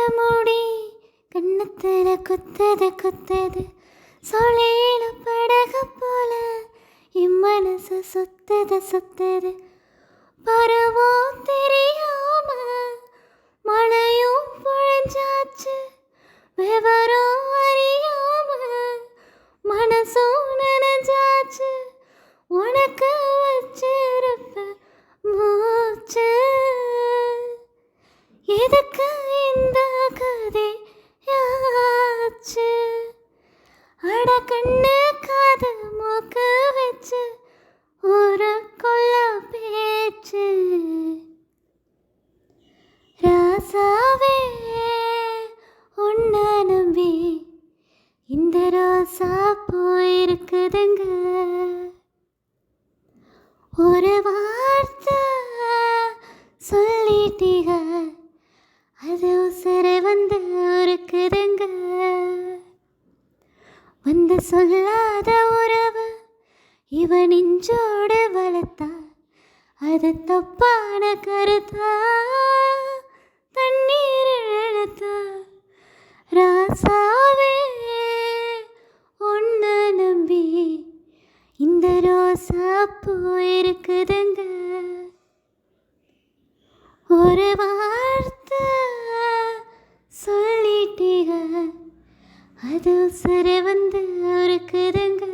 மூடி கண்ணத்துல குத்தது குத்தது. சொல்லில படக போல இம்மனசு சுத்தது சுத்தது. பருவம் தெரியாம மழையும் பொழிஞ்சாச்சு. விவரம் அறியாம மனசும் நனைஞ்சாச்சு. உனக்கு வச்சிருப்ப மூச்சு. எதுக்கு கண்ணு காது மூக்கு வச்சு ஒரு கொல்ல பேச்சு. ராசாவே உன்ன நம்பி இந்த ரோசா போயிருக்குதுங்க. ஒரு வார்த்தை சொல்லிட்டீங்க அது உசரை வந்து இருக்குதுங்க வந்து சொல்லாத உறவு இவன் நெஞ்சோடு வளர்த்தா அது தப்பான கருத்தா? தண்ணீர் இழுத்தா ராசாவே? ஒன்று நம்பி இந்த ரோசா பூ இருக்குதுங்க. ஒரு வா அது சர வந்து இருக்குதுங்க